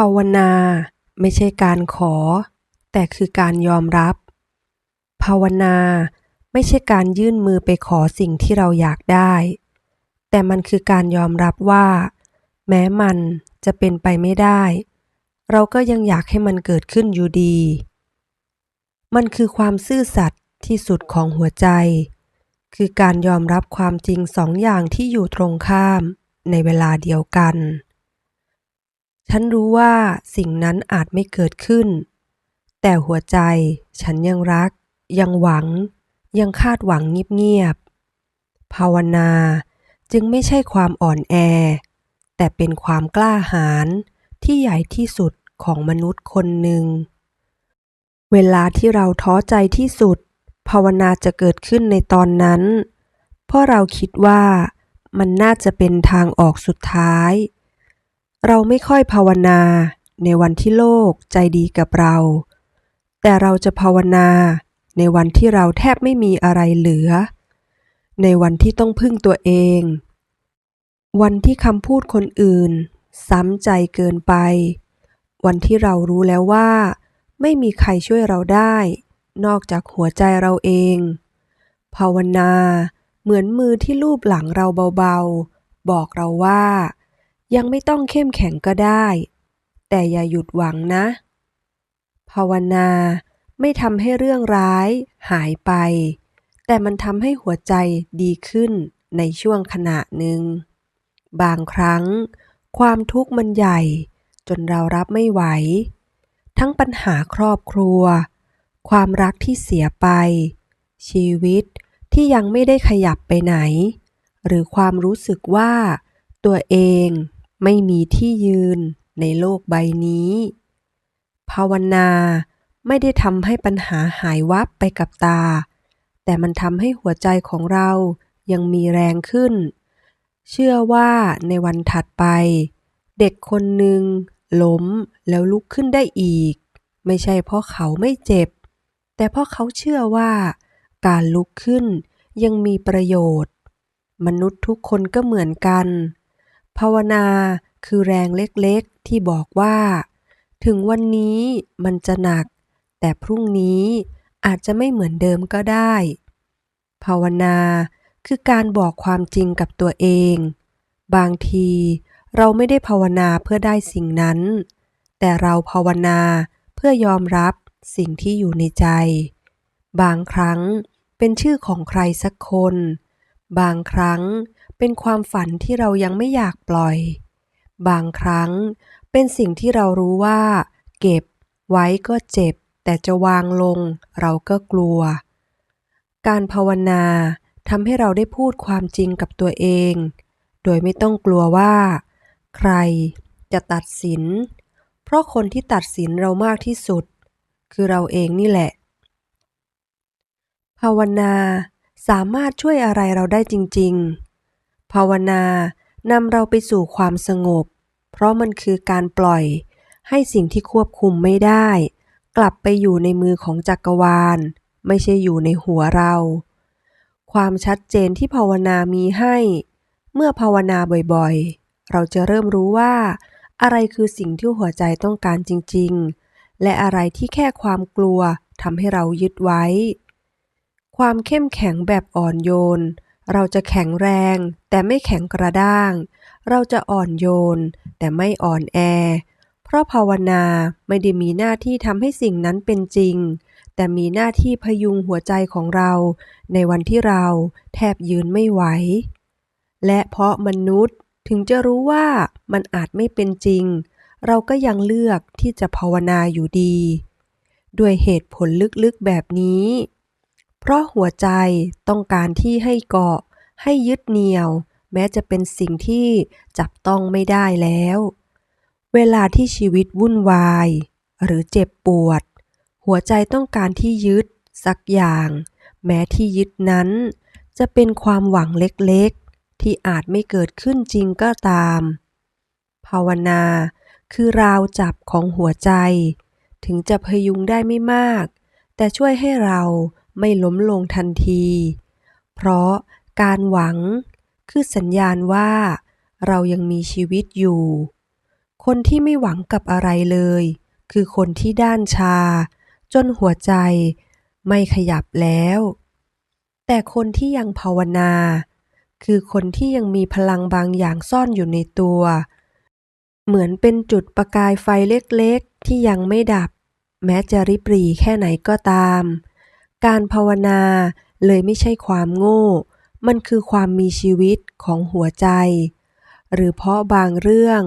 ภาวนาไม่ใช่การขอ แต่คือการยอมรับ ภาวนาไม่ใช่การยื่นมือไปขอสิ่งที่เราอยากได้ แต่มันคือการยอมรับว่า แม้มันจะเป็นไปไม่ได้ เราก็ยังอยากให้มันเกิดขึ้นอยู่ดี มันคือความซื่อสัตย์ที่สุดของหัวใจ คือการยอมรับความจริงสองอย่างที่อยู่ตรงข้ามในเวลาเดียวกัน ฉันรู้ว่าสิ่งนั้นอาจไม่เกิดขึ้น แต่หัวใจฉันยังรัก ยังหวัง ยังคาดหวังเงียบๆ ภาวนาจึงไม่ใช่ความอ่อนแอ แต่เป็นความกล้าหาญที่ใหญ่ที่สุดของมนุษย์คนหนึ่ง เวลาที่เราท้อใจที่สุด ภาวนาจะเกิดขึ้นในตอนนั้น เพราะเราคิดว่ามันน่าจะเป็นทางออกสุดท้าย เราไม่ค่อยภาวนาในวันที่โลกใจดีกับเรา แต่เราจะภาวนาในวันที่เราแทบไม่มีอะไรเหลือ ในวันที่ต้องพึ่งตัวเอง วันที่คำพูดคนอื่น ซ้ำใจเกินไป วันที่เรารู้แล้วว่า ไม่มีใครช่วยเราได้ นอกจากหัวใจเราเอง ภาวนาเหมือนมือที่ลูบหลังเราเบาๆ บอกเราว่า ยังไม่ต้องเข้มแข็งก็ได้ แต่อย่าหยุดหวังนะ ภาวนาไม่ทำให้เรื่องร้ายหายไป แต่มันทำให้หัวใจดีขึ้นในช่วงขณะหนึ่ง บางครั้ง ความทุกข์มันใหญ่ จนเรารับไม่ไหว ทั้งปัญหาครอบครัว ความรักที่เสียไป ชีวิตที่ยังไม่ได้ขยับไปไหน หรือความรู้สึกว่าตัวเอง ไม่มีที่ยืนในโลกใบนี้ ภาวนาไม่ได้ทำให้ปัญหาหายวับไปกับตา แต่มันทำให้หัวใจของเรายังมีแรงขึ้น เชื่อว่าในวันถัดไป เด็กคนหนึ่งล้มแล้วลุกขึ้นได้อีก ไม่ใช่เพราะเขาไม่เจ็บ แต่เพราะเขาเชื่อว่า การลุกขึ้นยังมีประโยชน์ มนุษย์ทุกคนก็เหมือนกัน ภาวนาคือแรงเล็กๆที่บอกว่า ถึงวันนี้มันจะหนัก แต่พรุ่งนี้อาจจะไม่เหมือนเดิมก็ได้ ภาวนาคือการบอกความจริงกับตัวเอง บางทีเราไม่ได้ภาวนาเพื่อได้สิ่งนั้น แต่เราภาวนาเพื่อยอมรับสิ่งที่อยู่ในใจ บางครั้งเป็นชื่อของใครสักคน บางครั้งเเป็นความฝันที่เรายังไม่อยากปล่อย บางครั้งเป็นสิ่งที่เรารู้ว่า เก็บ ไว้ก็เจ็บ แต่จะวางลง เราก็กลัว การภาวนาทำให้เราได้พูดความจริงกับตัวเอง โดยไม่ต้องกลัวว่า ใครจะตัดสิน เพราะคนที่ตัดสินเรามากที่สุด คือเราเองนี่แหละ ภาวนาสามารถช่วยอะไรเราได้จริง ๆ ภาวนานำเราไปสู่ความสงบ เพราะมันคือการปล่อยให้สิ่งที่ควบคุมไม่ได้ กลับไปอยู่ในมือของจักรวาล ไม่ใช่อยู่ในหัวเรา ความชัดเจนที่ภาวนามีให้ เมื่อภาวนาบ่อยๆ เราจะเริ่มรู้ว่า อะไรคือสิ่งที่หัวใจต้องการจริงๆ และอะไรที่แค่ความกลัวทำให้เรายึดไว้ ความเข้มแข็งแบบอ่อนโยน เราจะแข็งแรงแต่ไม่แข็งกระด้าง เราจะอ่อนโยน แต่ไม่อ่อนแอ เพราะภาวนาไม่ได้มีหน้าที่ทำให้สิ่งนั้นเป็นจริง แต่มีหน้าที่พยุงหัวใจของเรา ในวันที่เราแทบยืนไม่ไหว และเพราะมนุษย์ถึงจะรู้ว่ามันอาจไม่เป็นจริง เราก็ยังเลือกที่จะภาวนาอยู่ดี ด้วยเหตุผลลึกๆแบบนี้ เพราะหัวใจต้องการที่ให้เกาะ ให้ยึดเหนี่ยว แม้จะเป็นสิ่งที่จับต้องไม่ได้แล้ว เวลาที่ชีวิตวุ่นวาย หรือเจ็บปวด หัวใจต้องการที่ยึดสักอย่าง แม้ที่ยึดนั้น จะเป็นความหวังเล็กๆ ที่อาจไม่เกิดขึ้นจริงก็ตาม ภาวนาคือราวจับของหัวใจ ถึงจะพยุงได้ไม่มาก แต่ช่วยให้เรา ไม่ล้มลงทันที เพราะการหวังคือสัญญาณว่าเรายังมีชีวิตอยู่ คนที่ไม่หวังกับอะไรเลย คือคนที่ด้านชา จนหัวใจไม่ขยับแล้ว แต่คนที่ยังภาวนา คือคนที่ยังมีพลังบางอย่างซ่อนอยู่ในตัว เหมือนเป็นจุดประกายไฟเล็กๆ ที่ยังไม่ดับ แม้จะริบหรี่แค่ไหนก็ตาม การภาวนาเลยไม่ใช่ความโง่ มันคือความมีชีวิตของหัวใจ หรือเพราะบางเรื่อง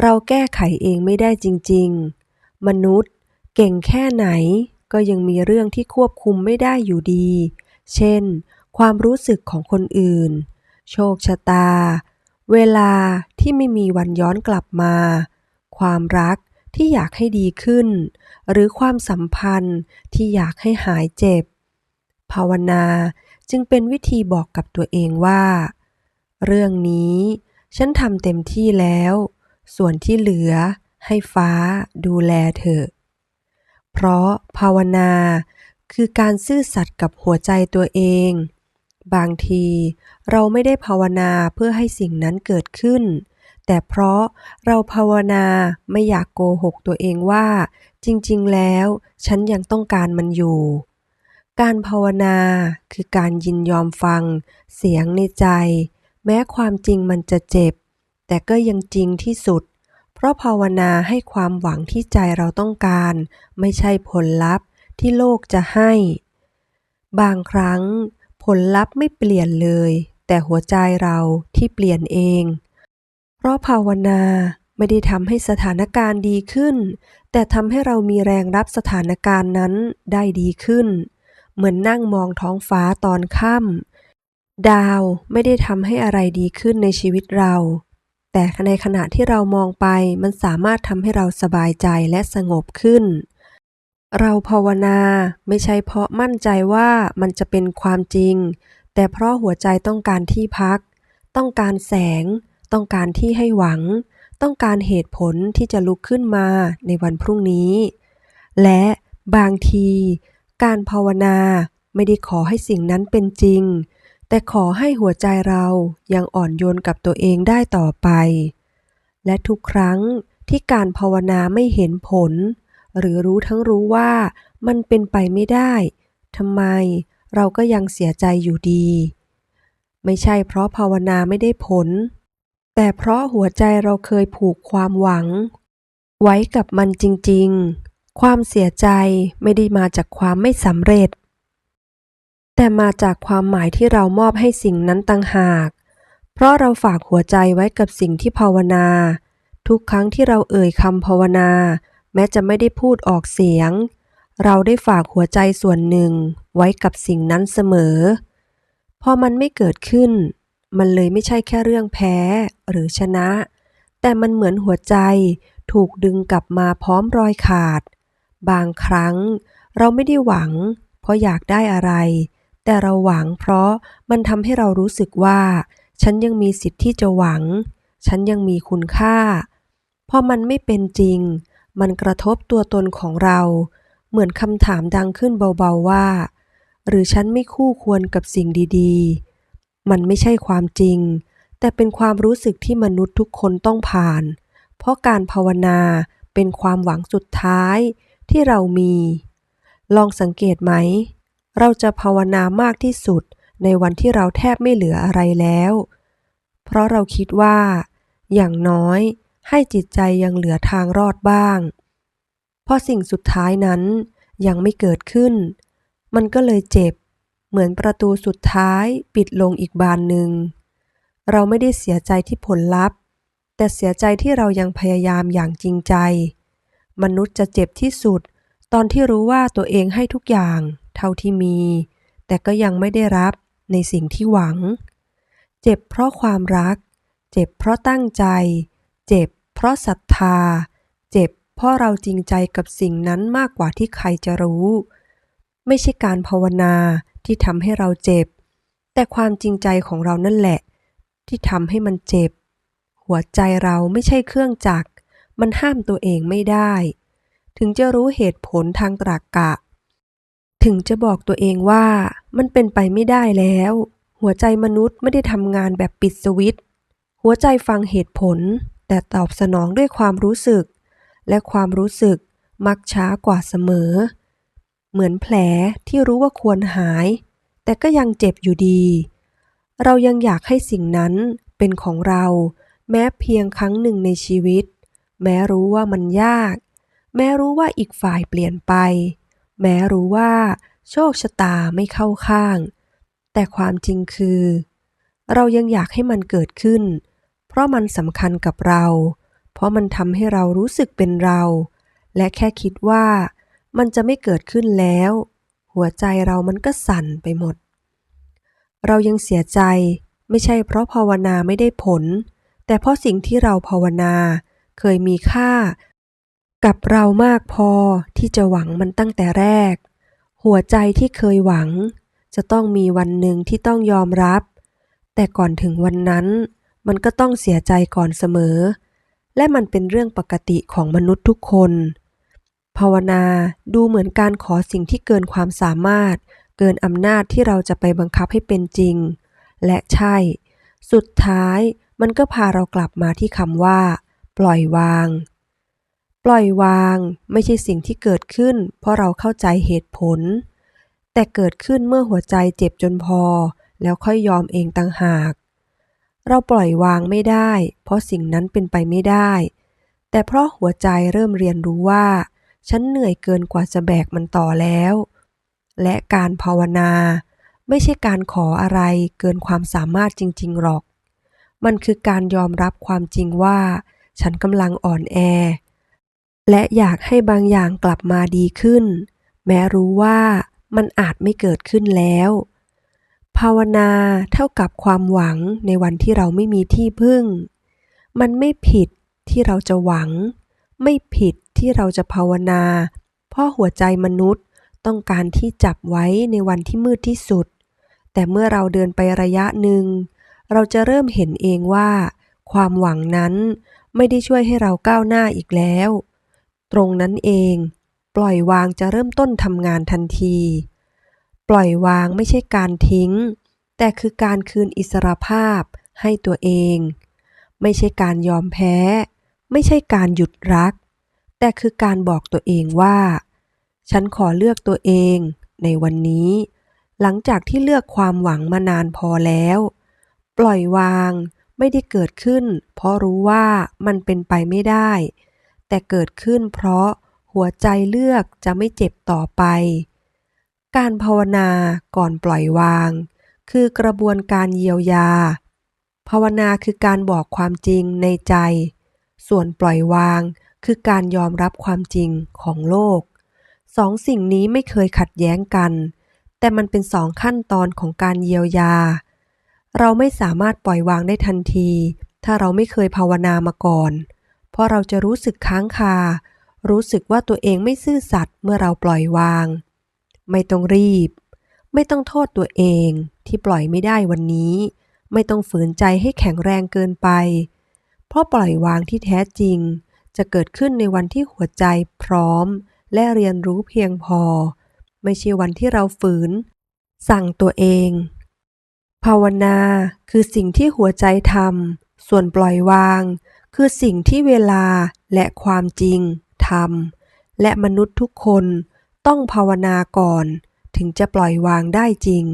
เราแก้ไขเองไม่ได้จริง ๆ มนุษย์เก่งแค่ไหนก็ยังมีเรื่องที่ควบคุมไม่ได้อยู่ดี เช่น ความรู้สึกของคนอื่น โชคชะตา เวลาที่ไม่มีวันย้อนกลับมา ความรักที่อยากให้ดีขึ้น หรือความสัมพันธ์ที่อยากให้หายเจ็บ ภาวนาจึงเป็นวิธีบอกกับตัวเองว่า เรื่องนี้ฉันทำเต็มที่แล้ว ส่วนที่เหลือให้ฟ้าดูแลเถอะเพราะภาวนาคือการซื่อสัตย์กับหัวใจตัวเอง บางทีเราไม่ได้ภาวนาเพื่อให้สิ่งนั้นเกิดขึ้น แต่เพราะเราภาวนาไม่อยากโกหกตัวเองว่า จริง ๆ แล้ว ฉันยังต้องการมันอยู่ การภาวนาคือการยินยอมฟัง เสียงในใจ แม้ความจริงมันจะเจ็บ แต่ก็ยังจริงที่สุด เพราะภาวนาให้ความหวังที่ใจเราต้องการ ไม่ใช่ผลลัพธ์ที่โลกจะให้ บางครั้ง ผลลัพธ์ไม่เปลี่ยนเลย แต่หัวใจเราที่เปลี่ยนเอง เพราะภาวนาไม่ได้ทำให้สถานการณ์ดีขึ้น แต่ทำให้เรามีแรงรับสถานการณ์นั้นได้ดีขึ้น เหมือนนั่งมองท้องฟ้าตอนค่ำดาวไม่ได้ทำให้อะไรดีขึ้นในชีวิตเรา แต่ในขณะที่เรามองไปมันสามารถทำให้เราสบายใจและสงบขึ้น เราภาวนาไม่ใช่เพราะมั่นใจว่ามันจะเป็นความจริง แต่เพราะหัวใจต้องการที่พัก ต้องการแสง ต้องการที่ให้หวัง ต้องการเหตุผลที่จะลุกขึ้นมาในวันพรุ่งนี้ และบางที การภาวนาไม่ได้ขอให้สิ่งนั้นเป็นจริง แต่ขอให้หัวใจเรายังอ่อนโยนกับตัวเองได้ต่อไป และทุกครั้งที่การภาวนาไม่เห็นผล หรือรู้ทั้งรู้ว่ามันเป็นไปไม่ได้ทำไมเราก็ยังเสียใจอยู่ดี ไม่ใช่เพราะภาวนาไม่ได้ผล แต่เพราะหัวใจเราเคยผูกความหวัง ไว้กับมันจริง ๆ ความเสียใจไม่ได้มาจากความไม่สำเร็จ แต่มาจากความหมายที่เรามอบให้สิ่งนั้นต่างหาก เพราะเราฝากหัวใจไว้กับสิ่งที่ภาวนา ทุกครั้งที่เราเอ่ยคำภาวนา แม้จะไม่ได้พูดออกเสียง เราได้ฝากหัวใจส่วนหนึ่ง ไว้กับสิ่งนั้นเสมอ พอมันไม่เกิดขึ้น มันเลยไม่ใช่แค่เรื่องแพ้หรือชนะ แต่มันเหมือนหัวใจถูกดึงกลับมาพร้อมรอยขาด บางครั้งเราไม่ได้หวัง เพราะอยากได้อะไร แต่เราหวังเพราะมันทำให้เรารู้สึกว่า ฉันยังมีสิทธิ์ที่จะหวัง ฉันยังมีคุณค่า พอมันไม่เป็นจริง มันกระทบตัวตนของเรา เหมือนคำถามดังขึ้นเบาๆว่า หรือฉันไม่คู่ควรกับสิ่งดีๆ มันไม่ใช่ความจริง แต่เป็นความรู้สึกที่มนุษย์ทุกคนต้องผ่าน เพราะการภาวนาเป็นความหวังสุดท้าย ที่เรามี ลองสังเกตไหม เราจะภาวนามากที่สุดในวันที่เราแทบไม่เหลืออะไรแล้ว เพราะเราคิดว่า อย่างน้อยให้จิตใจยังเหลือทางรอดบ้างพอสิ่งสุดท้ายนั้นยังไม่เกิดขึ้น มันก็เลยเจ็บ เหมือนประตูสุดท้ายปิดลงอีกบานหนึ่ง เราไม่ได้เสียใจที่ผลลัพธ์ แต่เสียใจที่เรายังพยายามอย่างจริงใจ มนุษย์จะเจ็บที่สุด ตอนที่รู้ว่าตัวเองให้ทุกอย่าง เท่าที่มี แต่ก็ยังไม่ได้รับในสิ่งที่หวัง เจ็บเพราะความรัก เจ็บเพราะตั้งใจ เจ็บเพราะศรัทธา เจ็บเพราะเราจริงใจกับสิ่งนั้นมากกว่าที่ใครจะรู้ ไม่ใช่การภาวนาที่ทำให้เราเจ็บ แต่ความจริงใจของเรานั่นแหละ ที่ทำให้มันเจ็บ หัวใจเราไม่ใช่เครื่องจักร มันห้ามตัวเองไม่ได้ ถึงจะรู้เหตุผลทางตรรกกะ ถึงจะบอกตัวเองว่ามันเป็นไปไม่ได้แล้ว หัวใจมนุษย์ไม่ได้ทำงานแบบปิดสวิตช์หัวใจฟังเหตุผล แต่ตอบสนองด้วยความรู้สึก และความรู้สึกมักช้ากว่าเสมอ เหมือนแผลที่รู้ว่าควรหาย แต่ก็ยังเจ็บอยู่ดี เรายังอยากให้สิ่งนั้นเป็นของเรา แม้เพียงครั้งหนึ่งในชีวิต แม้รู้ว่ามันยาก แม้รู้ว่าอีกฝ่ายเปลี่ยนไป แม้รู้ว่าโชคชะตาไม่เข้าข้าง แต่ความจริงคือ เรายังอยากให้มันเกิดขึ้น เพราะมันสำคัญกับเรา เพราะมันทำให้เรารู้สึกเป็นเรา และแค่คิดว่า มันจะไม่เกิดขึ้นแล้ว หัวใจเรามันก็สั่นไปหมด เรายังเสียใจไม่ใช่เพราะภาวนาไม่ได้ผล แต่เพราะสิ่งที่เราภาวนา เคยมีค่า กับเรามากพอที่จะหวังมันตั้งแต่แรก หัวใจที่เคยหวัง จะต้องมีวันหนึ่งที่ต้องยอมรับ แต่ก่อนถึงวันนั้น มันก็ต้องเสียใจก่อนเสมอ และมันเป็นเรื่องปกติของมนุษย์ทุกคน ภาวนาดูเหมือนการขอสิ่งที่เกินความสามารถ เกินอำนาจที่เราจะไปบังคับให้เป็นจริง และใช่ สุดท้ายมันก็พาเรากลับมาที่คำว่า ปล่อยวาง ปล่อยวางไม่ใช่สิ่งที่เกิดขึ้น เพราะเราเข้าใจเหตุผล แต่เกิดขึ้นเมื่อหัวใจเจ็บจนพอ แล้วค่อยยอมเองต่างหาก เราปล่อยวางไม่ได้ เพราะสิ่งนั้นเป็นไปไม่ได้ แต่เพราะหัวใจเริ่มเรียนรู้ว่า ฉันเหนื่อยเกินกว่าจะแบกมันต่อแล้ว และการภาวนา ไม่ใช่การขออะไรเกินความสามารถจริง ๆ หรอกมันคือการยอมรับความจริงว่า ฉันกำลังอ่อนแอ และอยากให้บางอย่างกลับมาดีขึ้น แม้รู้ว่ามันอาจไม่เกิดขึ้นแล้ว ภาวนาเท่ากับความหวังในวันที่เราไม่มีที่พึ่ง มันไม่ผิดที่เราจะหวัง ไม่ผิดที่เราจะภาวนา เพราะหัวใจมนุษย์ต้องการที่จับไว้ในวันที่มืดที่สุด แต่เมื่อเราเดินไประยะหนึ่ง เราจะเริ่มเห็นเองว่า ความหวังนั้น ไม่ได้ช่วยให้เราก้าวหน้าอีกแล้ว ตรงนั้นเอง ปล่อยวางจะเริ่มต้นทำงานทันที ปล่อยวางไม่ใช่การทิ้ง แต่คือการคืนอิสรภาพให้ตัวเอง ไม่ใช่การยอมแพ้ ไม่ใช่การหยุดรัก แต่คือการบอกตัวเองว่า ฉันขอเลือกตัวเองในวันนี้ หลังจากที่เลือกความหวังมานานพอแล้ว ปล่อยวาง ไม่ได้เกิดขึ้น เพราะรู้ว่ามันเป็นไปไม่ได้ แต่เกิดขึ้นเพราะหัวใจเลือกจะไม่เจ็บต่อไป การภาวนาก่อนปล่อยวาง คือกระบวนการเยียวยา ภาวนาคือการบอกความจริงในใจ ส่วนปล่อยวางคือการยอมรับความจริงของโลก สองสิ่งนี้ไม่เคยขัดแย้งกัน แต่มันเป็นสองขั้นตอนของการเยียวยา เราไม่สามารถปล่อยวางได้ทันที ถ้าเราไม่เคยภาวนามาก่อน เพราะเราจะรู้สึกค้างคา รู้สึกว่าตัวเองไม่ซื่อสัตย์เมื่อเราปล่อยวาง ไม่ต้องรีบ ไม่ต้องโทษตัวเองที่ปล่อยไม่ได้วันนี้ ไม่ต้องฝืนใจให้แข็งแรงเกินไป เพราะปล่อยวางที่แท้จริง จะเกิดขึ้นในวันที่หัวใจพร้อม และเรียนรู้เพียงพอ ไม่ใช่วันที่เราฝืน สั่งตัวเอง ภาวนาคือสิ่งที่หัวใจทำ ส่วนปล่อยวาง คือสิ่งที่เวลาและความจริงทำ และมนุษย์ทุกคนต้องภาวนาก่อน ถึงจะปล่อยวางได้จริง